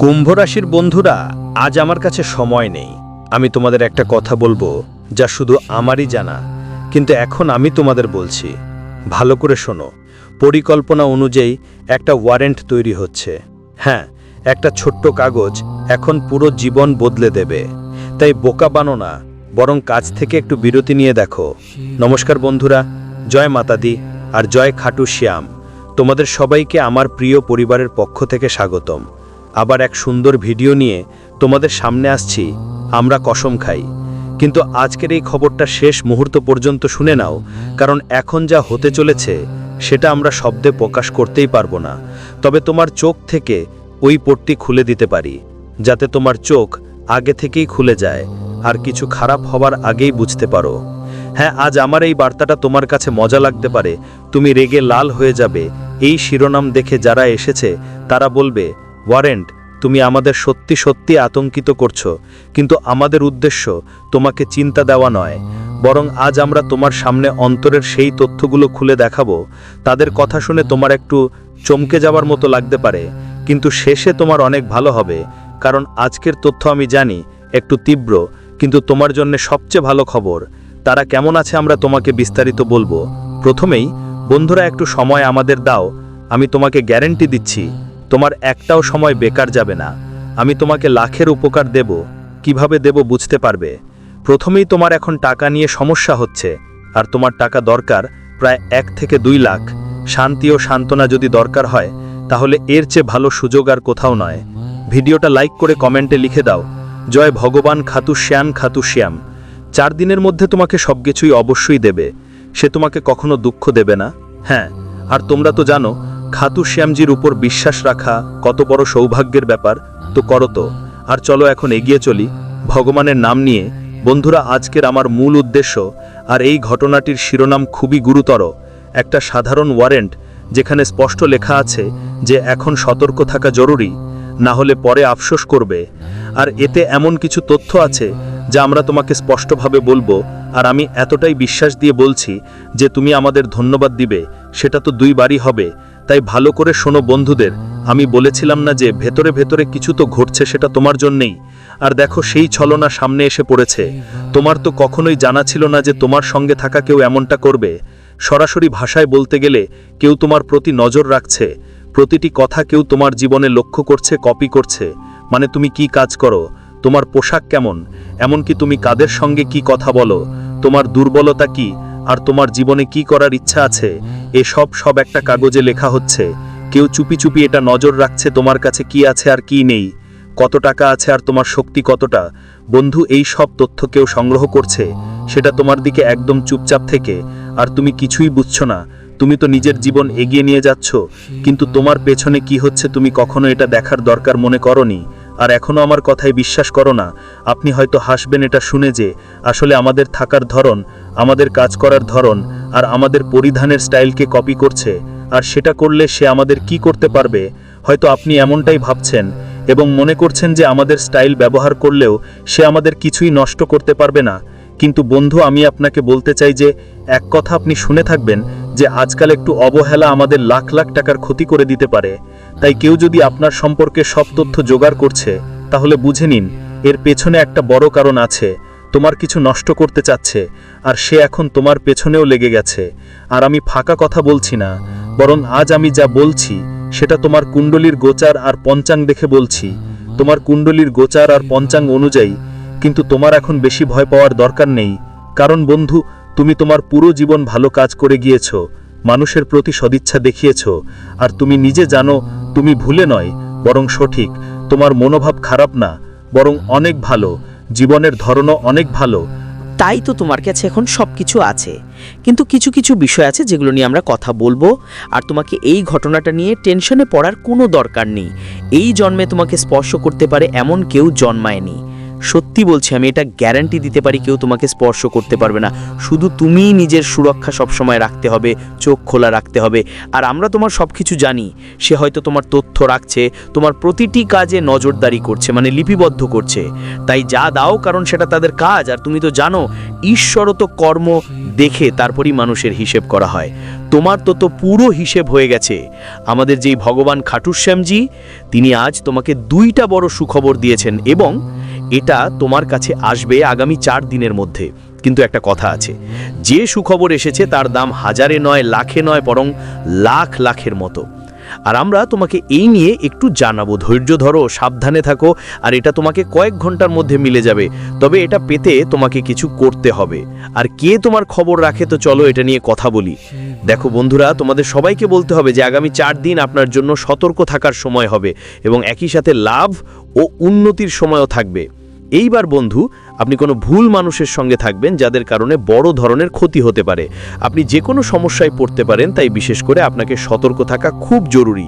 কুম্ভ রাশির বন্ধুরা, আজ আমার কাছে সময় নেই। আমি তোমাদের একটা কথা বলব, যা শুধু আমারই জানা, কিন্তু এখন আমি তোমাদের বলছি। ভালো করে শোনো। পরিকল্পনা অনুযায়ী একটা ওয়ারেন্ট তৈরি হচ্ছে। হ্যাঁ একটা ছোট্ট কাগজ এখন পুরো জীবন বদলে দেবে। তাই বোকা বানো না, বরং কাজ থেকে একটু বিরতি নিয়ে দেখো। নমস্কার বন্ধুরা, জয় মাতাদি আর জয় খাটু শ্যাম। তোমাদের সবাইকে আমার প্রিয় পরিবারের পক্ষ থেকে স্বাগতম। আবার এক সুন্দর ভিডিও নিয়ে তোমাদের সামনে আসছি, আমরা কসম খাই। কিন্তু আজকের এই খবরটা শেষ মুহূর্ত পর্যন্ত শুনে নাও, কারণ এখন যা হতে চলেছে, সেটা আমরা শব্দে প্রকাশ করতেই পারব না। তবে তোমার চোখ থেকে ওই পট্টি খুলে দিতে পারি, যাতে তোমার চোখ আগে থেকেই খুলে যায়, আর কিছু খারাপ হবার আগেই বুঝতে পারো। হ্যাঁ আজ আমার এই বার্তাটা তোমার কাছে মজা লাগতে পারে, তুমি রেগে লাল হয়ে যাবে, এই শিরোনাম দেখে যারা এসেছে, তারা বলবে ওয়ারেন্ট, তুমি আমাদের সত্যি সত্যি আতঙ্কিত করছ, কিন্তু আমাদের উদ্দেশ্য তোমাকে চিন্তা দেওয়া নয়। বরং আজ আমরা তোমার সামনে অন্তরের সেই তথ্যগুলো খুলে দেখাবো। তাদের কথা শুনে তোমার একটু চমকে যাওয়ার মতো লাগতে পারে, কিন্তু শেষে তোমার অনেক ভালো হবে। কারণ আজকের তথ্য আমি জানি, একটু তীব্র, কিন্তু তোমার জন্য সবচেয়ে ভালো খবর। তারা কেমন আছে আমরা তোমাকে বিস্তারিত বলব। প্রথমেই, বন্ধুরা একটু সময় আমাদের দাও, আমি তোমাকে গ্যারেন্টি দিচ্ছি। তোমার একটাও সময় বেকার যাবে না। আমি তোমাকে লাখের উপকার দেব। কীভাবে দেব বুঝতে পারবে? প্রথমেই তোমার এখন টাকা নিয়ে সমস্যা হচ্ছে। আর তোমার টাকা দরকার প্রায় এক থেকে দুই লাখ। শান্তি ও সান্ত্বনা যদি দরকার হয়, তাহলে এর চেয়ে ভালো সুযোগ আর কোথাও নয়। ভিডিওটা লাইক করে কমেন্টে লিখে দাও। জয় ভগবান খাতু শ্যাম খাতু শ্যাম। চার দিনের মধ্যে তোমাকে সবকিছুই অবশ্যই দেবে। সে তোমাকে কখনো দুঃখ দেবে না। হ্যাঁ আর তোমরা তো জানো খাতু শ্যামজির উপর বিশ্বাস রাখা কত বড় সৌভাগ্যের ব্যাপার, তো করো তো। আর চলো এখন এগিয়ে চলি, ভগবানের নাম নিয়ে। বন্ধুরা, আজকের আমার মূল উদ্দেশ্য আর এই ঘটনাটির শিরোনাম খুবই গুরুতর। একটা সাধারণ ওয়ারেন্ট যেখানে স্পষ্ট লেখা আছে যে এখন সতর্ক থাকা জরুরি, না হলে পরে আফসোস করবে। আর এতে এমন কিছু তথ্য আছে যা আমরা তোমাকে স্পষ্টভাবে বলব, আর আমি এতটাই বিশ্বাস দিয়ে বলছি যে তুমি আমাদের ধন্যবাদ দিবে, সেটা তো দুইবারই হবে। তাই ভালো করে শোনো বন্ধুদের, আমি বলেছিলাম না যে ভেতরে ভেতরে কিছু তো ঘটছে সেটা তোমার জন্যেই। আর দেখো সেই ছলনা সামনে এসে পড়েছে। তোমার তো কখনোই জানা ছিল না যে তোমার সঙ্গে থাকা কেউ এমনটা করবে। সরাসরি ভাষায় বলতে গেলে কেউ তোমার প্রতি নজর রাখছে। প্রতিটি কথা কেউ তোমার জীবনে লক্ষ্য করছে, কপি করছে। মানে তুমি কি কাজ করো? তোমার পোশাক কেমন? এমনকি তুমি কাদের সঙ্গে কি কথা বলো? তোমার দুর্বলতা কি? আর তোমার জীবনে কি করার ইচ্ছা আছে? এসব সব একটা কাগজে লেখা হচ্ছে। কেউ চুপি চুপি এটা নজর রাখছে তোমার কাছে কি আছে আর কি নেই। কত টাকা আছে আর তোমার শক্তি কতটা? বন্ধু, এই সব তথ্য কেউ সংগ্রহ করছে। সেটা তোমার দিকে একদম চুপচাপ থেকে। আর তুমি কিছুই বুঝছ না। তুমি তো নিজের জীবন এগিয়ে নিয়ে যাচ্ছ। কিন্তু তোমার পেছনে কি হচ্ছে তুমি কখনো এটা দেখার দরকার মনে করনি। আর এখনও আমার কথায় বিশ্বাস করো না। আপনি হয়তো হাসবেন এটা শুনে যে, আসলে আমাদের থাকার ধরন, আমাদের কাজ করার ধরন, আর আমাদের পরিধানের স্টাইলকে কপি করছে। আর সেটা করলে সে আমাদের কি করতে পারবে? হয়তো আপনি এমনটাই ভাবছেন, এবং মনে করছেন যে আমাদের স্টাইল ব্যবহার করলেও সে আমাদের কিছুই নষ্ট করতে পারবে না। কিন্তু বন্ধু, আমি আপনাকে বলতে চাই যে, এক কথা আপনি শুনে থাকবেন যে আজকাল একটু অবহেলা আমাদের লাখ লাখ টাকার ক্ষতি করে দিতে পারে। তাই কেউ যদি আপনার সম্পর্কে সব তথ্য জোগাড় করছে, তাহলে বুঝে নিন, এর পেছনে একটা বড় কারণ আছে। তোমার কিছু নষ্ট করতে চাচ্ছে, আর সে এখন তোমার পেছনেও লেগে গেছে। আর আমি ফাঁকা কথা বলছি না, বরং আজ আমি যা বলছি, সেটা তোমার কুণ্ডলীর গোচার আর পঞ্চাং দেখে বলছি। তোমার কুণ্ডলীর গোচার আর পঞ্চাং অনুযায়ী, কিন্তু তোমার এখন বেশি ভয় পাওয়ার দরকার নেই। কারণ বন্ধু তুমি তোমার পুরো জীবন ভালো কাজ করে গিয়েছ, মানুষের প্রতি সদিচ্ছা দেখিয়েছ, আর তুমি নিজে জানো তুমি ভুলে নয়, বরং সঠিক, তোমার মনোভাব খারাপ না, বরং অনেক ভালো, জীবনের ধরনও অনেক ভালো। তাই তো তোমার কাছে এখন সব কিছু আছে। কিন্তু কিছু কিছু বিষয় আছে যেগুলো নিয়ে আমরা কথা বলব, আর তোমাকে এই ঘটনাটা নিয়ে টেনশনে পড়ার কোনো দরকার নেই। এই জন্মে তোমাকে স্পর্শ করতে পারে এমন কেউ জন্মায়নি। সত্যি বলছি, আমি এটা গ্যারান্টি দিতে পারি কেউ তোমাকে স্পর্শ করতে পারবে না। শুধু তুমিই নিজের সুরক্ষা সবসময় রাখতে হবে, চোখ খোলা রাখতে হবে। আর আমরা তোমার সব কিছু জানি, সে হয়তো তোমার তথ্য রাখছে, তোমার প্রতিটি কাজে নজরদারি করছে মানে লিপিবদ্ধ করছে। তাই যা দাও কারণ সেটা তাদের কাজ, আর তুমি তো জানো ঈশ্বরও তো কর্ম দেখে তারপরই মানুষের হিসেব করা হয়। তোমার তো তো পুরো হিসেব হয়ে গেছে। আমাদের যেই ভগবান খাটুশ্যামজি, তিনি আজ তোমাকে দুইটা বড় সুখবর দিয়েছেন এবং এটা তোমার কাছে আসবে আগামী চার দিনের মধ্যে। কিন্তু একটা কথা আছে, যে সুখবর এসেছে তার দাম হাজারে নয়, লাখে নয়, বরং লাখ লাখের মতো। আর আমরা তোমাকে এই নিয়ে একটু জানাব, ধৈর্য ধরো, সাবধানে থাকো, আর এটা তোমাকে কয়েক ঘণ্টার মধ্যে মিলে যাবে। তবে এটা পেতে তোমাকে কিছু করতে হবে। আর কে তোমার খবর রাখে তো চলো এটা নিয়ে কথা বলি। দেখো বন্ধুরা, তোমাদের সবাইকে বলতে হবে যে আগামী চার দিন আপনার জন্য সতর্ক থাকার সময় হবে এবং একই সাথে লাভ ও উন্নতির সময়ও থাকবে। এইবার বন্ধু, আপনি কোনো ভুল মানুষের সঙ্গে থাকবেন যাদের কারণে বড় ধরনের ক্ষতি হতে পারে। আপনি যে কোনো সমস্যায় পড়তে পারেন, তাই বিশেষ করে আপনাকে সতর্ক থাকা খুব জরুরি।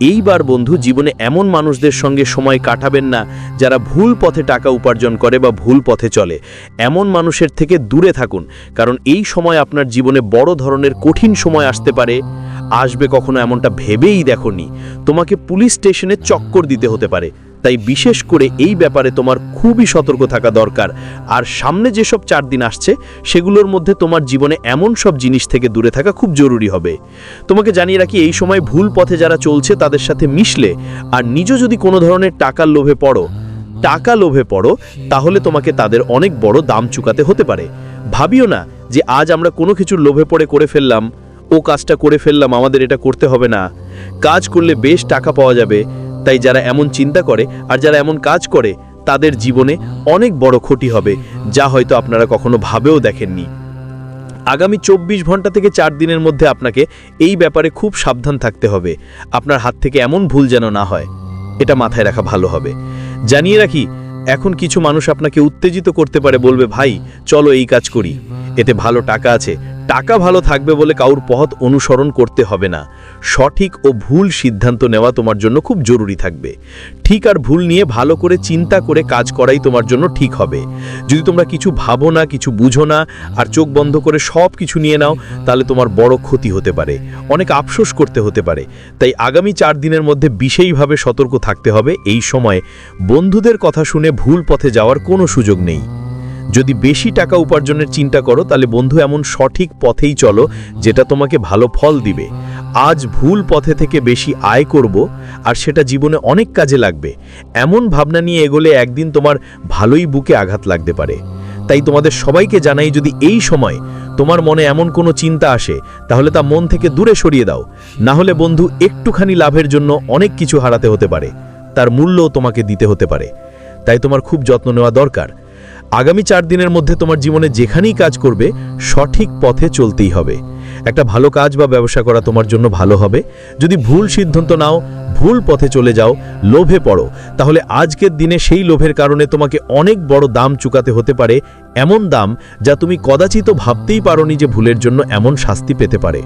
এইবার বন্ধু, জীবনে এমন মানুষদের সঙ্গে সময় কাটাবেন না যারা ভুল পথে টাকা উপার্জন করে বা ভুল পথে চলে। এমন মানুষের থেকে দূরে থাকুন, কারণ এই সময় আপনার জীবনে বড় ধরনের কঠিন সময় আসতে পারে। আসবে কখনো এমনটা ভেবেই দেখনি। তোমাকে পুলিশ স্টেশনে চক্কর দিতে হতে পারে। তাই বিশেষ করে এই ব্যাপারে তোমার খুবই সতর্ক থাকা দরকার। আর সামনে যেসব চার দিন আসছে, সেগুলোর মধ্যে তোমার জীবনে এমন সব জিনিস থেকে দূরে থাকা খুব জরুরি হবে। তোমাকে জানিয়ে রাখি, এই সময় ভুল পথে যারা চলছে, তাদের সাথে মিশলে আর নিজ যদি কোনো ধরনের টাকার লোভে পড়ো, টাকা লোভে পড়ো, তাহলে তোমাকে তাদের অনেক বড় দাম চুকাতে হতে পারে। ভাবিও না যে আজ আমরা কোনো কিছুর লোভে পড়ে করে ফেললাম, ও কাজটা করে ফেললাম, আমাদের এটা করতে হবে না। কাজ করলে বেশ টাকা পাওয়া যাবে তাই যারা এমন চিন্তা করে আর যারা এমন কাজ করে, তাদের জীবনে অনেক বড় ক্ষতি হবে, যা হয়তো আপনারা কখনো ভাবেও দেখেননি। আগামী চব্বিশ ঘণ্টা থেকে চার দিনের মধ্যে আপনাকে এই ব্যাপারে খুব সাবধান থাকতে হবে। আপনার হাত থেকে এমন ভুল যেন না হয়, এটা মাথায় রাখা ভালো হবে। জানিয়ে রাখি, এখন কিছু মানুষ আপনাকে উত্তেজিত করতে পারে, বলবে, ভাই, চলো এই কাজ করি। এতে ভালো টাকা আছে টাকা ভালো থাকবে বলে কাউর পথ অনুসরণ করতে হবে না। সঠিক ও ভুল সিদ্ধান্ত নেওয়া তোমার জন্য খুব জরুরি থাকবে। ঠিক আর ভুল নিয়ে ভালো করে চিন্তা করে কাজ করাই তোমার জন্য ঠিক হবে। যদি তোমরা কিছু ভাবো না, কিছু বুঝো না, আর চোখ বন্ধ করে সব কিছু নিয়ে নাও, তাহলে তোমার বড় ক্ষতি হতে পারে। অনেক আফসোস করতে হতে পারে। তাই আগামী চার দিনের মধ্যে বিশেষভাবে সতর্ক থাকতে হবে। এই সময় বন্ধুদের কথা শুনে ভুল পথে যাওয়ার কোনো সুযোগ নেই। যদি বেশি টাকা উপার্জনের চিন্তা করো, তাহলে বন্ধু এমন সঠিক পথেই চলো যেটা তোমাকে ভালো ফল দিবে। আজ ভুল পথে থেকে বেশি আয় করব আর সেটা জীবনে অনেক কাজে লাগবে। এমন ভাবনা নিয়ে এগোলে একদিন তোমার ভালোই বুকে আঘাত লাগতে পারে। তাই তোমাদের সবাইকে জানাই, যদি এই সময় তোমার মনে এমন কোনো চিন্তা আসে, তাহলে তা মন থেকে দূরে সরিয়ে দাও। না হলে বন্ধু একটুখানি লাভের জন্য অনেক কিছু হারাতে হতে পারে। তার মূল্যও তোমাকে দিতে হতে পারে। তাই তোমার খুব যত্ন নেওয়া দরকার। আগামী চার দিনের মধ্যে তোমার জীবনে যেখানেই কাজ করবে, সঠিক পথে চলতেই হবে। একটা ভালো কাজ বা ব্যবসা করা তোমার জন্য ভালো হবে। যদি ভুল সিদ্ধান্ত নাও ভুল পথে চলে যাও, লোভে পড়ো। তাহলে আজকের দিনে সেই লোভের কারণে তোমাকে অনেক বড় দাম চুকাতে হতে পারে, এমন দাম যা তুমি কদাচিত ভাবতেই পারোনি যে ভুলের জন্য এমন শাস্তি পেতে পারে।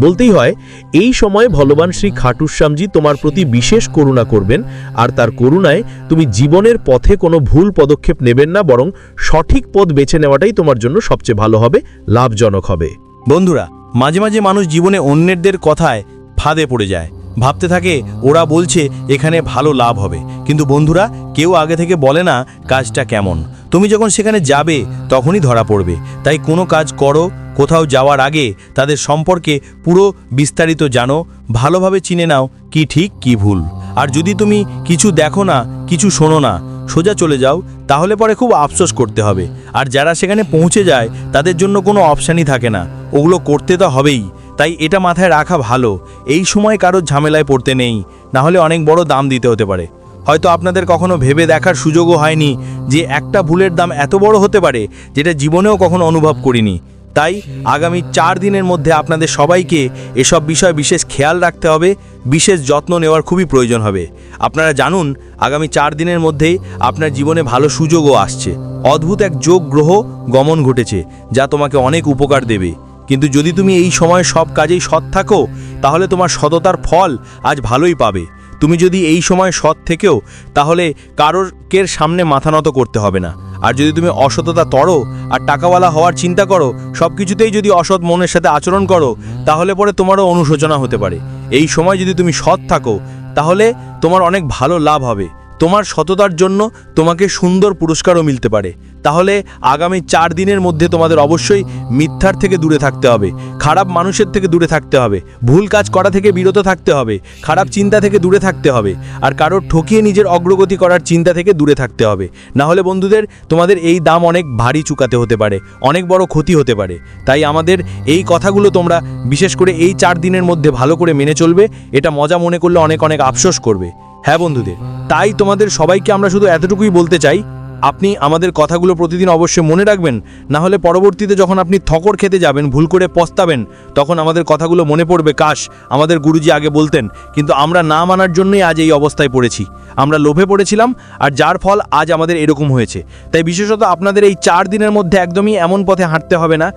বলতেই হয়, এই সময় ভগবান শ্রী খাটুশ্যামজি তোমার প্রতি বিশেষ করুণা করবেন, আর তার করুণায় তুমি জীবনের পথে কোনো ভুল পদক্ষেপ নেবেন না, বরং সঠিক পথ বেছে নেওয়াটাই তোমার জন্য সবচেয়ে ভালো হবে, লাভজনক হবে। বন্ধুরা, মাঝে মাঝে মানুষ জীবনে অন্যদের কথায় ফাঁদে পড়ে যায়। ভাবতে থাকে, ওরা বলছে, এখানে ভালো লাভ হবে। কিন্তু বন্ধুরা, কেউ আগে থেকে বলে না কাজটা কেমন। তুমি যখন সেখানে যাবে, তখনই ধরা পড়বে। তাই কোনো কাজ করো, কোথাও যাওয়ার আগে তাদের সম্পর্কে পুরো বিস্তারিত জানো, ভালোভাবে চিনে নাও কি ঠিক, কি ভুল। আর যদি তুমি কিছু দেখো না, কিছু শোনো না, সোজা চলে যাও, তাহলে পরে খুব আফসোস করতে হবে। আর যারা সেখানে পৌঁছে যায়, তাদের জন্য কোনো অপশানই থাকে না। ওগুলো করতে তো হবেই। তাই এটা মাথায় রাখা ভালো। এই সময় কারোর ঝামেলায় পড়তে নেই। না হলে অনেক বড় দাম দিতে হতে পারে। হয়তো আপনাদের কখনো ভেবে দেখার সুযোগও হয়নি যে একটা ভুলের দাম এত বড় হতে পারে যেটা জীবনেও কখনো অনুভব করিনি। তাই আগামী চার দিনের মধ্যে আপনাদের সবাইকে এসব বিষয় বিশেষ খেয়াল রাখতে হবে, বিশেষ যত্ন নেওয়ার খুবই প্রয়োজন হবে। আপনারা জানুন, আগামী চার দিনের মধ্যেই আপনার জীবনে ভালো সুযোগও আসছে। অদ্ভুত এক যোগ গ্রহ গমন ঘটেছে, যা তোমাকে অনেক উপকার দেবে। কিন্তু যদি তুমি এই সময় সব কাজেই সৎ থাকো, তাহলে তোমার সততার ফল আজ ভালোই পাবে। তুমি যদি এই সময় সৎ থেকেও, তাহলে কারোর কের সামনে মাথা নত করতে হবে না। আর যদি তুমি অসততা তরো, আর টাকাওয়ালা হওয়ার চিন্তা করো সব কিছুতেই যদি অসৎ মনের সাথে আচরণ করো, তাহলে পরে তোমারও অনুশোচনা হতে পারে। এই সময় যদি তুমি সৎ থাকো, তাহলে তোমার অনেক ভালো লাভ হবে। তোমার সততার জন্য তোমাকে সুন্দর পুরস্কারও মিলতে পারে। তাহলে আগামী চার দিনের মধ্যে তোমাদের অবশ্যই মিথ্যার থেকে দূরে থাকতে হবে, খারাপ মানুষের থেকে দূরে থাকতে হবে, ভুল কাজ করা থেকে বিরত থাকতে হবে, খারাপ চিন্তা থেকে দূরে থাকতে হবে, আর কারোর ঠকিয়ে নিজের অগ্রগতি করার চিন্তা থেকে দূরে থাকতে হবে। না হলে বন্ধুদের, তোমাদের এই দাম অনেক ভারী চুকাতে হতে পারে, অনেক বড় ক্ষতি হতে পারে। তাই আমাদের এই কথাগুলো তোমরা বিশেষ করে এই চার দিনের মধ্যে ভালো করে মেনে চলবে, এটা মজা মনে করলে অনেক অনেক আফসোস করবে। হ্যাঁ বন্ধুদের, তাই তোমাদের সবাইকে আমরা শুধু এতটুকুই বলতে চাই, আপনি আমাদের কথাগুলো প্রতিদিন অবশ্যই মনে রাখবেন, না হলে পরবর্তীতে যখন আপনি থকর খেতে যাবেন, ভুল করে পস্তাবেন, তখন আমাদের কথাগুলো মনে পড়বে, কাশ, আমাদের গুরুজি আগে বলতেন, কিন্তু আমরা না মানার জন্যই আজ এই অবস্থায় পড়েছি। আমরা লোভে পড়েছিলাম, আর যার ফল আজ আমাদের এরকম হয়েছে। তাই বিশেষত আপনাদের এই চার দিনের মধ্যে একদমই এমন পথে হাঁটতে হবে না।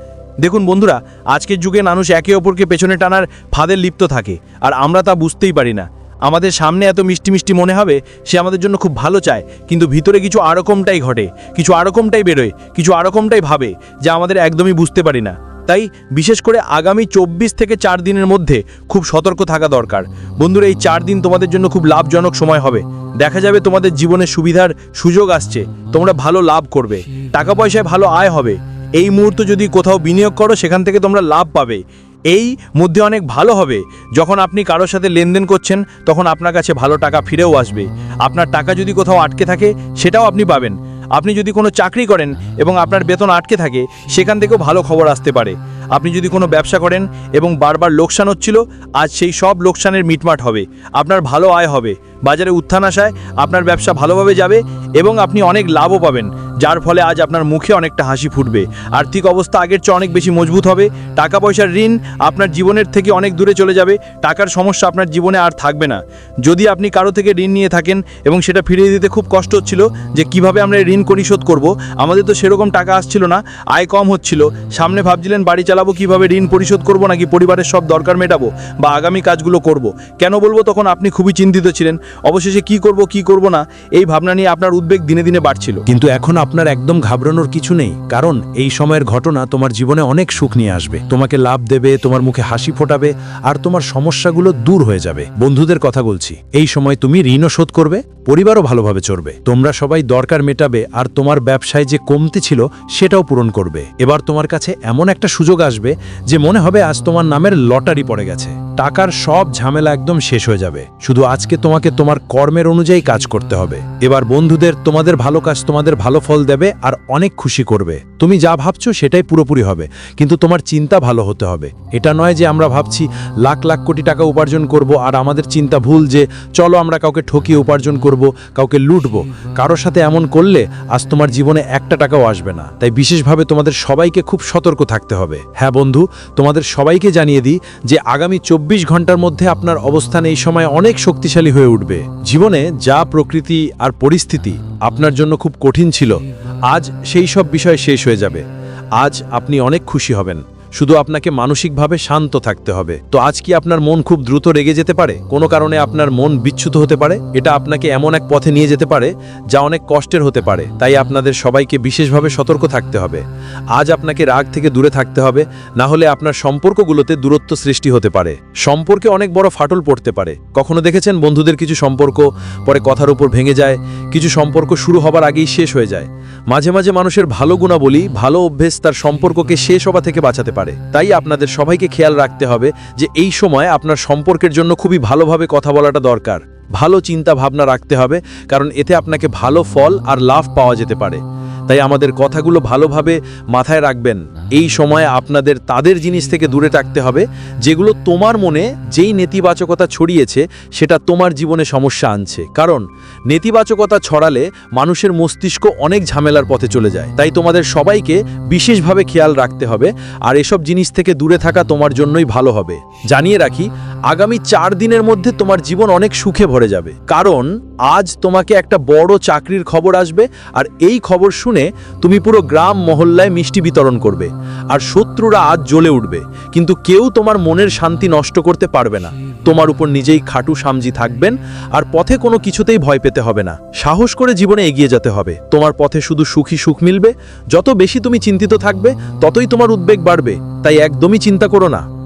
দেখুন বন্ধুরা, আজকের যুগে মানুষ একে অপরকে পেছনে টানার ফাঁদে লিপ্ত থাকে, আর আমরা তা বুঝতেই পারি না। আমাদের সামনে এত মিষ্টি মিষ্টি মনে হবে, সে আমাদের জন্য খুব ভালো চায়। কিন্তু ভিতরে কিছু আরকমটাই ঘটে, কিছু আরকমটাই বেরোয়, কিছু আরকমটাই ভাবে, যা আমাদের একদমই বুঝতে পারি না। তাই বিশেষ করে আগামী চব্বিশ থেকে চার দিনের মধ্যে খুব সতর্ক থাকা দরকার। বন্ধুরা, এই চার দিন তোমাদের জন্য খুব লাভজনক সময় হবে। দেখা যাবে তোমাদের জীবনে সুবিধার সুযোগ আসছে, তোমরা ভালো লাভ করবে, টাকা পয়সায় ভালো আয় হবে। এই মুহূর্তে যদি কোথাও বিনিয়োগ করো, সেখান থেকে তোমরা লাভ পাবে। এই মধ্যে অনেক ভালো হবে। যখন আপনি কারোর সাথে লেনদেন করছেন, তখন আপনার কাছে ভালো টাকা ফিরেও আসবে। আপনার টাকা যদি কোথাও আটকে থাকে, সেটাও আপনি পাবেন। আপনি যদি কোনো চাকরি করেন এবং আপনার বেতন আটকে থাকে, সেখান থেকেও ভালো খবর আসতে পারে। আপনি যদি কোনো ব্যবসা করেন এবং বারবার লোকসান হচ্ছিল, আজ সেই সব লোকসানের মিটমাট হবে। আপনার ভালো আয় হবে। বাজারে উত্থান আসায় আপনার ব্যবসা ভালোভাবে যাবে এবং আপনি অনেক লাভও পাবেন। যার ফলে আজ আপনার মুখে অনেকটা হাসি ফুটবে। আর্থিক অবস্থা আগের চেয়ে অনেক বেশি মজবুত হবে। টাকা পয়সার ঋণ আপনার জীবনের থেকে অনেক দূরে চলে যাবে। টাকার সমস্যা আপনার জীবনে আর থাকবে না। যদি আপনি কারও থেকে ঋণ নিয়ে থাকেন এবং সেটা ফিরিয়ে দিতে খুব কষ্ট হচ্ছিল যে কীভাবে আমরা ঋণ পরিশোধ করব, আমাদের তো সেরকম টাকা আসছিল না, আয় কম হচ্ছিল। সামনে ভাবছিলেন বাড়ি চালাবো, কীভাবে ঋণ পরিশোধ করব নাকি পরিবারের সব দরকার মেটাবো বা আগামী কাজগুলো করব? কেন বলব তখন আপনি খুবই চিন্তিত ছিলেন। অবশেষে কি করব কি করব না, এই ভাবনা নিয়ে আপনার উদ্বেগ দিনে দিনে বাড়ছিল। কিন্তু এখন আপনার একদম ঘাবড়ানোর কিছু নেই, কারণ এই সময়ের ঘটনা তোমার জীবনে অনেক সুখ নিয়ে আসবে। তোমাকে লাভ দেবে, তোমার মুখে হাসি ফোটাবে, আর তোমার সমস্যাগুলো দূর হয়ে যাবে। বন্ধুদের কথা বলছি, এই সময় তুমি ঋণও শোধ করবে, পরিবারও ভালোভাবে চড়বে। তোমরা সবাই দরকার মেটাবে, আর তোমার ব্যবসায় যে কমতি ছিল, সেটাও পূরণ করবে। এবার তোমার কাছে এমন একটা সুযোগ আসবে, যে মনে হবে আজ তোমার নামের লটারি পড়ে গেছে। টাকার সব ঝামেলা একদম শেষ হয়ে যাবে। শুধু আজকে তোমাকে তোমার কর্মের অনুযায়ী কাজ করতে হবে। এবার বন্ধুদের, তোমাদের ভালো কাজ, তোমাদের ভালো ফল দেবে আর অনেক খুশি করবে। তুমি যা ভাবছ সেটাই পুরোপুরি হবে, কিন্তু তোমার চিন্তা ভালো হতে হবে। এটা নয় যে আমরা ভাবছি লাখ লাখ কোটি টাকা উপার্জন করব আর আমাদের চিন্তা ভুল যে চলো আমরা কাউকে ঠকিয়ে উপার্জন করব, কাউকে লুটবো। কারোর সাথে এমন করলে আজ তোমার জীবনে একটা টাকাও আসবে না। তাই বিশেষভাবে তোমাদের সবাইকে খুব সতর্ক থাকতে হবে। হ্যাঁ বন্ধু, তোমাদের সবাইকে জানিয়ে দিই যে আগামী চব্বিশ ঘণ্টার মধ্যে আপনার অবস্থান এই সময় অনেক শক্তিশালী হয়ে উঠবে। জীবনে যা প্রকৃতি আর পরিস্থিতি আপনার জন্য খুব কঠিন ছিল। আজ সেই সব বিষয় শেষ হয়ে যাবে। আজ আপনি অনেক খুশি হবেন। শুধু আপনাকে মানসিকভাবে শান্ত থাকতে হবে। তো আজ কি আপনার মন খুব দ্রুত রেগে যেতে পারে? কোনো কারণে আপনার মন বিচ্যুত হতে পারে? এটা আপনাকে এমন এক পথে নিয়ে যেতে পারে যা অনেক কষ্টের হতে পারে। তাই আপনাদের সবাইকে বিশেষভাবে সতর্ক থাকতে হবে। আজ আপনাকে রাগ থেকে দূরে থাকতে হবে, না হলে আপনার সম্পর্কগুলোতে দূরত্ব সৃষ্টি হতে পারে। সম্পর্কে অনেক বড় ফাটল পড়তে পারে। কখনো দেখেছেন বন্ধুদের কিছু সম্পর্ক পরে কথার উপর ভেঙে যায়? কিছু সম্পর্ক শুরু হবার আগেই শেষ হয়ে যায়। মাঝে মাঝে মানুষের ভালো গুণাবলী, ভালো অভ্যেস তার সম্পর্ককে শেষ হওয়া থেকে বাঁচাতে পারে। তাই আপনাদের সবাইকে খেয়াল রাখতে হবে যে এই সময় আপনার সম্পর্কের জন্য খুবই ভালোভাবে কথা বলাটা দরকার। ভালো চিন্তা ভাবনা রাখতে হবে, কারণ এতে আপনাকে ভালো ফল আর লাভ পাওয়া যেতে পারে। তাই আমাদের কথাগুলো ভালোভাবে মাথায় রাখবেন। এই সময় আপনাদের তাদের জিনিস থেকে দূরে থাকতে হবে, যেগুলো তোমার মনে যেই নেতিবাচকতা ছড়িয়েছে, সেটা তোমার জীবনে সমস্যা আনছে। কারণ নেতিবাচকতা ছড়ালে মানুষের মস্তিষ্ক অনেক ঝামেলার পথে চলে যায়। তাই তোমাদের সবাইকে বিশেষভাবে খেয়াল রাখতে হবে, আর এসব জিনিস থেকে দূরে থাকা তোমার জন্যই ভালো হবে। জানিয়ে রাখি, আগামী চার দিনের মধ্যে তোমার জীবন অনেক সুখে ভরে যাবে। কারণ আজ তোমাকে একটা বড় চাকরির খবর আসবে, আর এই খবর শুনে তুমি পুরো গ্রাম মহল্লায় মিষ্টি বিতরণ করবে, আর শত্রুরা আজ জ্বলে উঠবে। কিন্তু কেউ তোমার মনের শান্তি নষ্ট করতে পারবে না। তোমার উপর নিজেই খাটু সামজি থাকবেন, আর পথে কোনো কিছুতেই ভয় পেতে হবে না। সাহস করে জীবনে এগিয়ে যেতে হবে। তোমার পথে শুধু সুখী সুখ মিলবে। যত বেশি তুমি চিন্তিত থাকবে, ততই তোমার উদ্বেগ বাড়বে। তাই একদমই চিন্তা করো না।